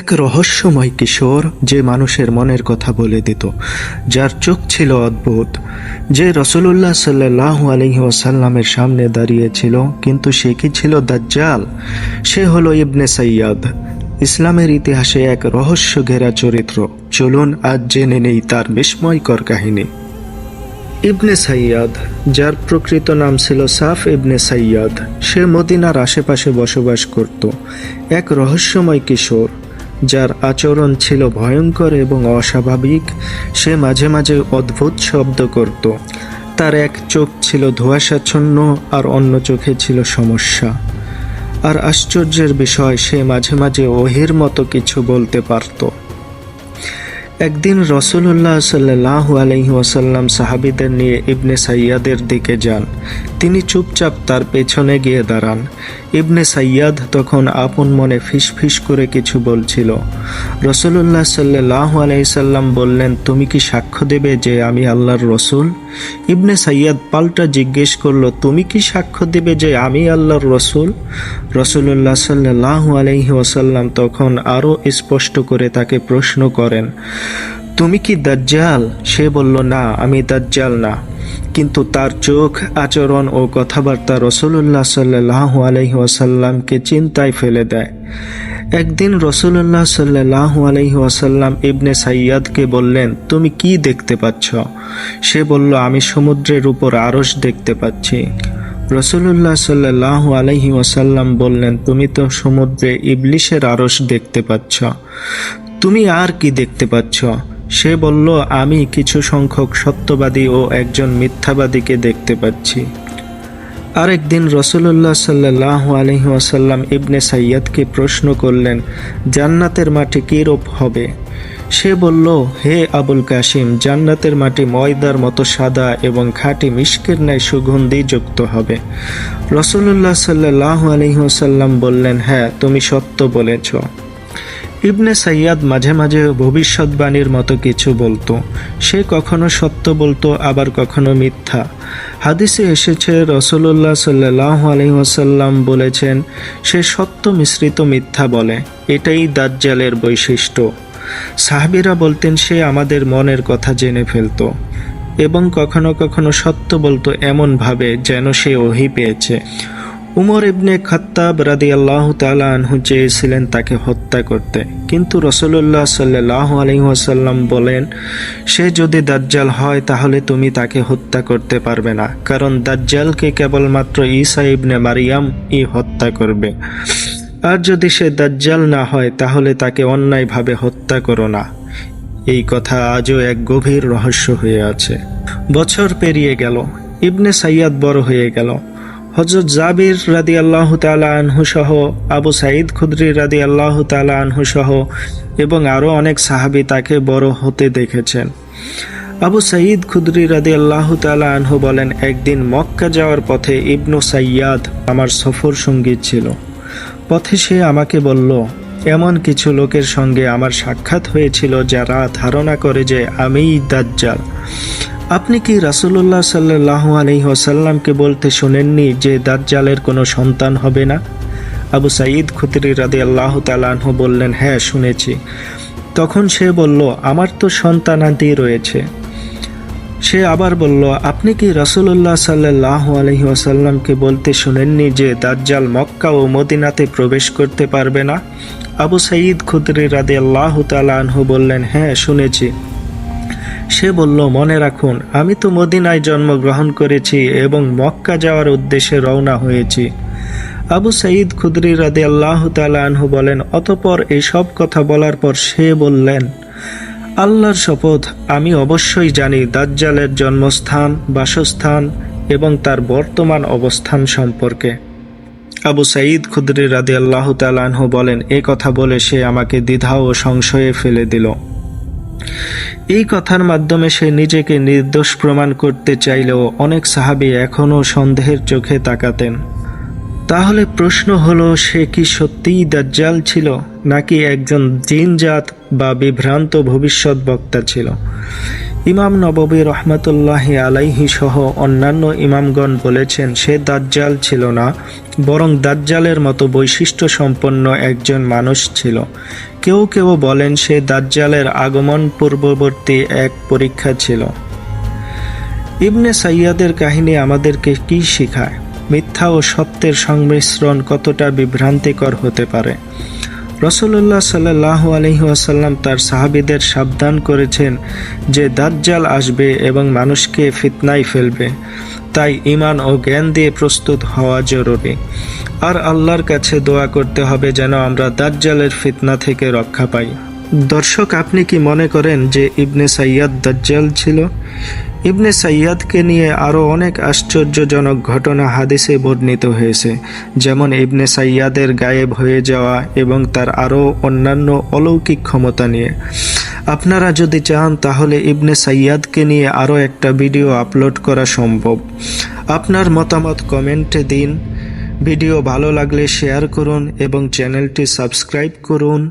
এক রহস্যময় কিশোর যে মানুষের মনের কথা বলে দিত, যার চোখ ছিল অদ্ভুত, যে রসুল্লাহ সাল্লাহ আলহি ওসাল্লামের সামনে দাঁড়িয়েছিল, কিন্তু সে কি ছিল দাজ্জাল? সে হলো ইবনে সৈয়দ ইসলামের ইতিহাসে এক রহস্য ঘেরা চরিত্র। চলুন আজ জেনে নেই তার বিস্ময়কর কাহিনী। ইবনে সাইয়াদ যার প্রকৃত নাম ছিল সাফ ইবনে সাইয়াদ সে মদিনার আশেপাশে বসবাস করত। এক রহস্যময় কিশোর যার আচরণ ছিল ভয়ঙ্কর এবং অস্বাভাবিক, সে মাঝে মাঝে অদ্ভুত শব্দ করত। তার এক চোখ ছিল ধোঁয়াশাচ্ছন্ন আর অন্য চোখে ছিল সমস্যা। আর আশ্চর্যের বিষয়, সে মাঝে মাঝে ওহির মতো কিছু বলতে পারত। একদিন রসুল্লাহ সাল্লাহ আলহি ওয়াসাল্লাম সাহাবিদের নিয়ে ইবনে সাইয়াদের দিকে যান। তিনি চুপচাপ তার পেছনে গিয়ে দাঁড়ান। ইবনে সাইয়াদ তখন আপন মনে ফিসফিস করে কিছু বলছিল। রসুল্লাহ সাল্লাহ আলাইসাল্লাম বললেন, তুমি কি সাক্ষ্য দেবে যে আমি আল্লাহর রসুল? ইবনে সাইয়াদ পাল্টা জিজ্ঞেস করল, তুমি কি সাক্ষ্য দেবে যে আমি আল্লাহর রসুল? রসুল্লাহ সাল্লাহ আলহি ওয়াসাল্লাম তখন আরও স্পষ্ট করে তাকে প্রশ্ন করেন, তুমি কি দাজ্জাল? সে বলল, না, আমি দাজ্জাল না। কিন্তু তার চোখ, আচরণ ও কথাবার্তা রসুল্লাহ সাল্লাহ আলহি ওয়াসাল্লামকে চিন্তায় ফেলে দেয়। একদিন রসুল্লাহ সাল্লাহ আলহি ওয়াসাল্লাম ইবনে সাইয়াদকে বললেন, তুমি কি দেখতে পাচ্ছ? সে বলল, আমি সমুদ্রের উপর আরস দেখতে পাচ্ছি। রসুল্লাহ সাল্লাহ আলহি ওয়াসাল্লাম বললেন, তুমি তো সমুদ্রে ইবলিশের আরস দেখতে পাচ্ছ। তুমি আর কি দেখতে পাচ্ছ? সে বলল, আমি কিছু সংখ্যক সত্যবাদী ও একজন মিথ্যাবাদীকে দেখতে পাচ্ছি। আরেকদিন রসুল্লাহ সাল্লাহ আলহি ওয়াসাল্লাম ইবনে সাইয়াদকে প্রশ্ন করলেন, জান্নাতের মাটি কীরূপ হবে? সে বলল, হে আবুল কাশিম জান্নাতের মাটি ময়দার মতো সাদা এবং খাঁটি মিষ্কের ন্যায় সুগন্ধি যুক্ত হবে। রসুল্লাহ সাল্লাহ আলহিহাসাল্লাম বললেন হ্যাঁ তুমি সত্য বলেছ। ইবনে সাইয়াদ মাঝে মাঝে ভবিষ্যৎবাণীর মতো কিছু বলতো। সে কখনো সত্য বলতো, আবার কখনো মিথ্যা। হাদিসে এসেছে রসুল্লাহ সাল্লাহ আলহিহাসাল্লাম বলেছেন, সে সত্য মিশ্রিত মিথ্যা বলে, এটাই দাজ্জালের বৈশিষ্ট্য। সাহাবিরা বলতেন, সে আমাদের মনের কথা জেনে ফেলত, এবং কখনো কখনো সত্য বলতো এমনভাবে যেন সে ওহি পেয়েছে। উমর ইবনে খত্তাব রাদি আল্লাহ আনহু চেয়েছিলেন তাকে হত্যা করতে। কিন্তু রসল্লাহ সাল্লাহ আলহিহাসাল্লাম বলেন, সে যদি দাজ্জাল হয় তাহলে তুমি তাকে হত্যা করতে পারবে না। কারণ দাজ্জালকে কেবলমাত্র ঈসা ইবনে মারিয়াম ই হত্যা করবে। আর যদি সে দাজ্জাল না হয় তাহলে তাকে অন্যায়ভাবে হত্যা করো না। এই কথা আজও এক গভীর রহস্য হয়ে আছে। বছর পেরিয়ে গেল। ইবনে সাইয়াদ বড় হয়ে গেল। হজরত জাবির রাদি আল্লাহ তালা আনহু সহ আবু সাঈদ খুদ্রি রাদি আল্লাহ তালা আনহু সহ এবং আরও অনেক সাহাবি তাকে বড় হতে দেখেছেন। আবু সাইদ খুদ্রি রাদি আল্লাহ তালা আনহু বলেন, একদিন মক্কা যাওয়ার পথে ইবনু সাইয়াদ আমার সফর সঙ্গী ছিল। পথে সে আমাকে বলল, এমন কিছু লোকের সঙ্গে আমার সাক্ষাৎ হয়েছিল যারা ধারণা করে যে আমিই দাজ্জাল। আপনি কি রাসুল্লাহ সাল্লাহ আলহিহাসাল্লামকে বলতে শোনেননি যে দাজ্জালের কোনো সন্তান হবে না? আবু সাঈদ খুতরি রাদে আল্লাহ তালাহ বললেন হ্যাঁ শুনেছি। তখন সে বলল, আমার তো সন্তানাদি রয়েছে। সে আবার বলল, আপনি কি রাসুল্লাহ সাল্লাহ আলহি আসাল্লামকে বলতে শুনেননি যে দাজ্জাল মক্কা ও মদিনাতে প্রবেশ করতে পারবে না? আবু সাঈদ খুদরি রাদে আল্লাহ তালাহু বললেন হ্যাঁ শুনেছি। সে বলল, মনে রাখুন, আমি তো মদিনায় জন্মগ্রহণ করেছি এবং মক্কা যাওয়ার উদ্দেশ্যে রওনা হয়েছি। আবু সাঈদ খুদরি রাদে আল্লাহ তালাহু বলেন, অতপর এইসব কথা বলার পর সে বললেন, আল্লাহর শপথ আমি অবশ্যই জানি, দাজ্জালের জন্মস্থান, বাসস্থান এবং তার বর্তমান অবস্থান সম্পর্কে। আবু সাঈদ খুদরি রাদি আল্লাহ তালাহ বলেন, এ কথা বলে সে আমাকে দ্বিধা ও সংশয়ে ফেলে দিল। এই কথার মাধ্যমে সে নিজেকে নির্দোষ প্রমাণ করতে চাইলেও অনেক সাহাবি এখনও সন্দেহের চোখে তাকাতেন। তাহলে প্রশ্ন হলো, সে কি সত্যিই দাজ্জাল ছিল, নাকি একজন জিনজাত বা বিভ্রান্ত ভবিষ্যৎ বক্তা ছিল? ইমাম নববী রহমতুল্লাহ আলাইহি সহ অন্যান্য ইমামগণ বলেছেন, সে দাজ্জাল ছিল না, বরং দাজ্জালের মতো বৈশিষ্ট্য সম্পন্ন একজন মানুষ ছিল। কেউ কেউ বলেন, সে দাজ্জালের আগমন পূর্ববর্তী এক পরীক্ষা ছিল। ইবনে সাইয়াদের কাহিনী আমাদেরকে কি শেখায়? মিথ্যা ও সত্যের সংমিশ্রণ কতটা বিভ্রান্তিকর হতে পারে? রসুল্লাহ সাল্লাহ আলহিহাসাল্লাম তার সাহাবিদের সাবধান করেছেন যে দাজ্জাল আসবে এবং মানুষকে ফিতনায় ফেলবে। তাই ইমান ও জ্ঞান দিয়ে প্রস্তুত হওয়া জরুরি। আর আল্লাহর কাছে দোয়া করতে হবে যেন আমরা দাজ্জালের ফিতনা থেকে রক্ষা পাই। দর্শক, আপনি কি মনে করেন যে ইবনে সাইয়াদ দাজ্জাল ছিল? ইবনে সাইয়াদকে নিয়ে আরও অনেক আশ্চর্যজনক ঘটনা হাদিসে বর্ণিত হয়েছে। যেমন ইবনে সাইয়াদের গায়েব হয়ে যাওয়া এবং তার আরও অন্যান্য অলৌকিক ক্ষমতা নিয়ে। আপনারা যদি চান, তাহলে ইবনে সাইয়াদকে নিয়ে আরও একটা ভিডিও আপলোড করা সম্ভব। আপনার মতামত কমেন্টে দিন। ভিডিও ভালো লাগলে শেয়ার করুন এবং চ্যানেলটি সাবস্ক্রাইব করুন।